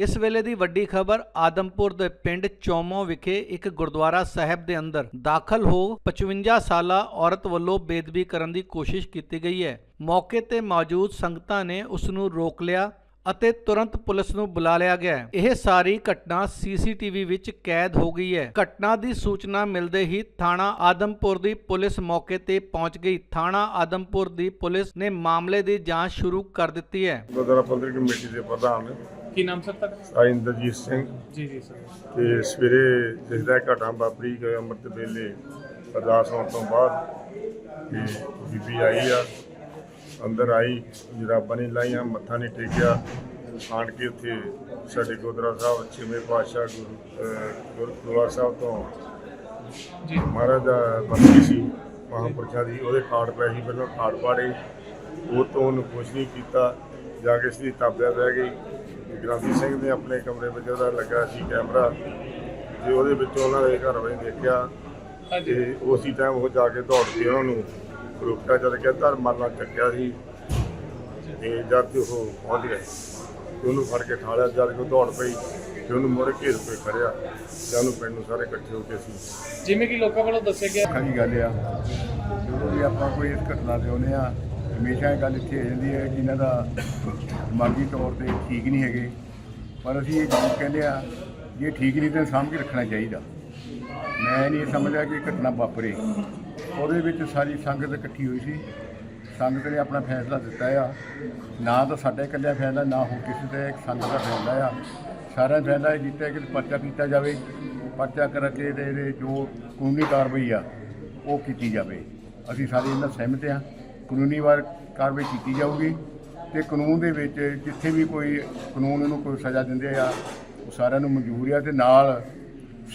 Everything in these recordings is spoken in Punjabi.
ਇਸ ਵੇਲੇ ਦੀ ਵੱਡੀ ਖਬਰ ਆਦਮਪੁਰ ਦੇ ਪਿੰਡ ਚੋਮੋ ਵਿਖੇ ਇੱਕ ਗੁਰਦੁਆਰਾ ਸਾਹਿਬ ਦੇ ਅੰਦਰ ਦਾਖਲ ਹੋ 55 ਸਾਲਾ ਔਰਤ ਵੱਲੋਂ ਬੇਦਬੀ ਕਰਨ ਦੀ ਕੋਸ਼ਿਸ਼ ਕੀਤੀ ਗਈ ਹੈ। ਮੌਕੇ ਤੇ ਮੌਜੂਦ ਸੰਗਤਾਂ ਨੇ ਉਸ ਨੂੰ ਰੋਕ ਲਿਆ ਅਤੇ ਤੁਰੰਤ ਪੁਲਿਸ ਨੂੰ ਬੁਲਾ ਲਿਆ ਗਿਆ। ਇਹ ਸਾਰੀ ਘਟਨਾ ਸੀਸੀਟੀਵੀ ਵਿੱਚ ਕੈਦ ਹੋ ਗਈ ਹੈ। ਘਟਨਾ ਦੀ ਸੂਚਨਾ ਮਿਲਦੇ ਹੀ ਥਾਣਾ ਆਦਮਪੁਰ ਦੀ ਪੁਲਿਸ ਮੌਕੇ ਤੇ ਪਹੁੰਚ ਗਈ। ਥਾਣਾ ਆਦਮਪੁਰ ਦੀ ਪੁਲਿਸ ਨੇ ਮਾਮਲੇ ਦੀ ਜਾਂਚ ਸ਼ੁਰੂ ਕਰ ਦਿੱਤੀ ਹੈ। ਗੁਰਦੁਆਰਾ ਪ੍ਰਬੰਧਕ ਕਮੇਟੀ ਦੇ ਪ੍ਰਧਾਨ। ਕੀ ਨਾਮ ਸਰ ਤੁਹਾਡਾ? ਆਇੰਦਰਜੀਤ ਸਿੰਘ। ਜੀ ਜੀ ਸਰ। ਤੇ ਸਵੇਰੇ ਜਿਸਦਾ ਘਟਨਾ ਵਾਪਰੀ ਗਏ ਅੰਮ੍ਰਿਤ ਵੇਲੇ ਅਰਦਾਸ ਹੋਣ ਤੋਂ ਬਾਅਦ ਤੇ ਬੀਬੀ ਆਈ ਆ। ਅੰਦਰ ਆਈ ਜਰਾਬਾਂ ਨਹੀਂ ਲਾਈਆਂ ਮੱਥਾ ਨਹੀਂ ਟੇਕਿਆ। ਆਣ ਕੇ ਉੱਥੇ ਸਾਡੇ ਗੁਰਦੁਆਰਾ ਸਾਹਿਬ ਛੇਵੇਂ ਪਾਤਸ਼ਾਹ ਗੁਰੂ ਗੁਰਦੁਆਰਾ ਸਾਹਿਬ ਤੋਂ ਜੀ। ਮਹਾਰਾਜ ਦਾ ਬੰਦੀ ਸੀ ਮਹਾਂਪੁਰਸ਼ਾਂ ਦੀ ਉਹਦੇ ਕਾਰਡ ਪੈ ਸੀ ਪਹਿਲਾਂ ਕਾਰਡ ਪਾੜੇ। ਉਹ ਤੋਂ ਉਹਨੂੰ ਕੁਛ ਨਹੀਂ ਕੀਤਾ। ਜਾ ਕੇ ਸਿੱਧੀ ਤਾਬਿਆ ਬਹਿ ਗਈ। ਗ੍ਰਾਂਤੀ ਸਿੰਘ ਨੇ ਆਪਣੇ ਕਮਰੇ ਵਿੱਚ ਉਹਦਾ ਲੱਗਾ ਸੀ ਕੈਮਰਾ। ਤੇ ਉਹਦੇ ਵਿੱਚੋਂ ਉਹਨਾਂ ਦੇ ਘਰ ਨੇ ਦੇਖਿਆ। ਹਾਂਜੀ। ਤੇ ਉਸੇ ਟਾਈਮ ਉਹ ਜਾ ਕੇ ਦੌੜ ਕੇ ਉਹਨਾਂ ਨੂੰ। ਰੋਕਿਆ ਜਦ ਕਿ ਧਰਮ ਮਾਰਨਾ ਚੱਕਿਆ ਸੀ। ਤੇ ਜਦ ਕਿ ਉਹ ਪਹੁੰਚ ਗਏ। ਤੇ ਉਹਨੂੰ ਫੜ ਕੇ ਠਾਲਿਆ ਜਦ ਕਿ ਉਹ ਦੌੜ ਪਈ ਤੇ ਉਹਨੂੰ ਮੋਰੇ ਘੇਰ ਕੇ ਖੜਿਆ। ਤੇ ਉਹਨੂੰ ਪਿੰਡ ਨੂੰ ਸਾਰੇ ਇਕੱਠੇ ਹੋ ਕੇ ਸੀ ਜਿਵੇਂ ਕਿ ਲੋਕਾਂ ਵੱਲੋਂ ਦੱਸਿਆ ਗਿਆ ਅੱਖਾਂ ਦੀ ਗੱਲ ਆ। ਜਦੋਂ ਵੀ ਆਪਾਂ ਕੋਈ ਇਸ ਘਟਨਾ ਤੇ ਆਉਂਦੇ ਆ ਹਮੇਸ਼ਾ ਇਹ ਗੱਲ ਇੱਥੇ ਆ ਜਾਂਦੀ ਹੈ ਕਿ ਇਹਨਾਂ ਦਾ ਦਿਮਾਗੀ ਤੌਰ ਤੇ ਠੀਕ ਨਹੀਂ ਹੈਗੇ। ਪਰ ਅਸੀਂ ਇਹ ਜ਼ਰੂਰ ਕਹਿੰਦੇ ਆ ਜੇ ਇਹ ਠੀਕ ਨਹੀਂ ਤਾਂ ਸਾਂਭ ਕੇ ਰੱਖਣਾ ਚਾਹੀਦਾ। ਮੈਂ ਨਹੀਂ ਸਮਝਦਾ ਕਿ ਇਹ ਘਟਨਾ ਵਾਪਰੇ। ਉਹਦੇ ਵਿੱਚ ਸਾਰੀ ਸੰਗਤ ਇਕੱਠੀ ਹੋਈ ਸੀ। ਸੰਗਤ ਨੇ ਆਪਣਾ ਫੈਸਲਾ ਦਿੱਤਾ ਆ। ਨਾ ਤਾਂ ਸਾਡੇ ਇਕੱਲਾ ਫੈਸਲਾ, ਨਾ ਹੋ ਕਿਸੇ ਦਾ ਸੰਗਤ ਦਾ ਫੈਸਲਾ ਆ। ਸਾਰਿਆਂ ਨੇ ਫੈਸਲਾ ਇਹ ਕੀਤਾ ਕਿ ਪਰਚਾ ਕੀਤਾ ਜਾਵੇ। ਪਰਚਾ ਕਰਕੇ ਤੇ ਇਹਦੇ ਜੋ ਕਾਨੂੰਨੀ ਕਾਰਵਾਈ ਆ, ਉਹ ਕੀਤੀ ਜਾਵੇ। ਅਸੀਂ ਸਾਰੇ ਇਹਨਾਂ ਸਹਿਮਤ ਆ। ਕਾਨੂੰਨੀ ਵਾਰ ਕਾਰਵਾਈ ਕੀਤੀ ਜਾਊਗੀ ਤੇ ਕਾਨੂੰਨ ਦੇ ਵਿੱਚ ਜਿੱਥੇ ਵੀ ਕੋਈ ਕਾਨੂੰਨ ਨੂੰ ਕੋਈ ਸਜ਼ਾ ਦਿੰਦੇ ਆ, ਉਹ ਸਾਰਿਆਂ ਨੂੰ ਮਨਜ਼ੂਰ ਆ ਤੇ ਨਾਲ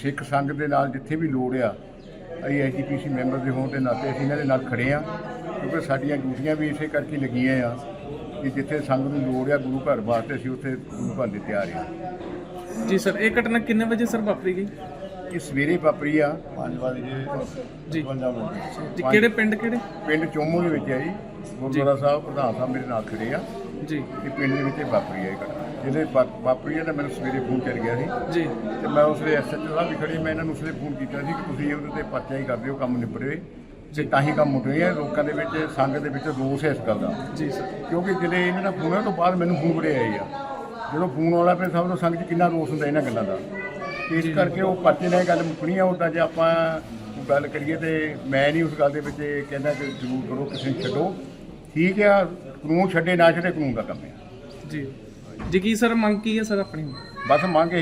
ਸਿੱਖ ਸੰਘ ਦੇ ਨਾਲ ਜਿੱਥੇ ਵੀ ਲੋੜ ਆ ਅਸੀਂ ਐਜੀਪੀਸੀ ਮੈਂਬਰ ਦੇ ਹੋਣ ਦੇ ਨਾਤੇ ਅਸੀਂ ਇਹਨਾਂ ਦੇ ਨਾਲ ਖੜੇ ਆ ਕਿਉਂਕਿ ਸਾਡੀਆਂ ਡਿਊਟੀਆਂ ਵੀ ਇਸੇ ਕਰਕੇ ਲੱਗੀਆਂ ਆ ਕਿ ਜਿੱਥੇ ਸੰਘ ਨੂੰ ਲੋੜ ਆ ਗੁਰੂ ਘਰ ਵਾਸਤੇ ਅਸੀਂ ਉੱਥੇ ਗੁਰੂ ਘਰ ਦੇ ਤਿਆਰ ਆ। ਜੀ ਸਰ ਇਹ ਘਟਨਾ ਕਿੰਨੇ ਵਜੇ ਸਰ ਵਾਪਰੀ ਗਈ? ਇਹ ਸਵੇਰੇ ਵਾਪਰੀ ਆ ਜੀ। ਜੀ ਕਿਹੜੇ ਪਿੰਡ ਕਿਹੜੇ? ਪਿੰਡ ਚੋਮੋ ਦੇ ਵਿੱਚ ਆ ਜੀ ਗੁਰਦੁਆਰਾ ਸਾਹਿਬ ਪ੍ਰਧਾਨ ਸਾਹਿਬ ਮੇਰੇ ਨਾਲ ਖੜੇ ਆ। ਜੀ। ਇਹ ਪਿੰਡ ਦੇ ਵਿੱਚ ਵਾਪਰੀ ਆ ਇਹ ਘਟਨਾ। ਜਿਹਦੇ ਵਾ- ਵਾਪਰੀ ਆ ਤਾਂ ਮੈਨੂੰ ਸਵੇਰੇ ਫੋਨ ਕਰ ਗਿਆ ਸੀ। ਜੀ। ਤੇ ਮੈਂ ਉਸਲੇ ਐਸਐਚਓ ਸਾਹਿਬ ਵੀ ਖੜੀ ਮੈਂ ਇਹਨਾਂ ਨੂੰ ਉਸਲੇ ਫੋਨ ਕੀਤਾ ਸੀ ਕਿ ਤੁਸੀਂ ਉਹਦੇ ਤੇ ਪਰਚਾ ਹੀ ਕਰ ਦਿਓ ਕੰਮ ਨਿਬੜੇ। ਤੇ ਤਾਂ ਹੀ ਕੰਮ ਮੁੱਕ ਗਿਆ ਲੋਕਾਂ ਦੇ ਵਿੱਚ ਸੰਘ ਦੇ ਵਿੱਚ ਰੋਸ ਹੈ ਇਸ ਗੱਲ ਦਾ। ਜੀ ਸਰ। ਕਿਉਂਕਿ ਜਿਹੜੇ ਇਹਨਾਂ ਦਾ ਫੋਨ ਤੋਂ ਬਾਅਦ ਮੈਨੂੰ ਫੋਨ ਬੜੇ ਆਏ ਆ। ਜਦੋਂ ਫੋਨ ਆਉਣਾ ਫਿਰ ਸਭ ਤੋਂ ਸੰਘ 'ਚ ਕਿੰਨਾ ਰੋਸ ਹੁੰਦਾ ਇਹਨਾਂ ਗੱਲਾਂ ਦਾ। ਇਸ ਕਰਕੇ ਉਹ ਪਰਚੇ ਨਾਲ ਗੱਲ ਮੁੱਕਣੀ ਆ ਉੱਦਾਂ ਜੇ ਆਪਾਂ ਗੱਲ ਕਰੀਏ ਤੇ ਮੈਂ ਨਹੀਂ ਉਸ ਗੱਲ ਦੇ ਵਿੱਚ ਕਹਿੰਦਾ ਕਿ ਜ਼ਰੂਰ ਕਰੋ ਕਿਸੇ ਨੂੰ ਛੱਡੋ। ਠੀਕ ਆ ਕਾਨੂੰਨ ਛੱਡੇ ਨਾ ਛੱਡੇ ਕਾਨੂੰਨ ਦਾ ਕੰਮ ਹੈ। ਜੀ। ਜੀ ਕੀ ਸਰ ਮੰਗ ਕੀ ਹੈ ਸਰ ਆਪਣੀ? ਬਸ ਮੰਗ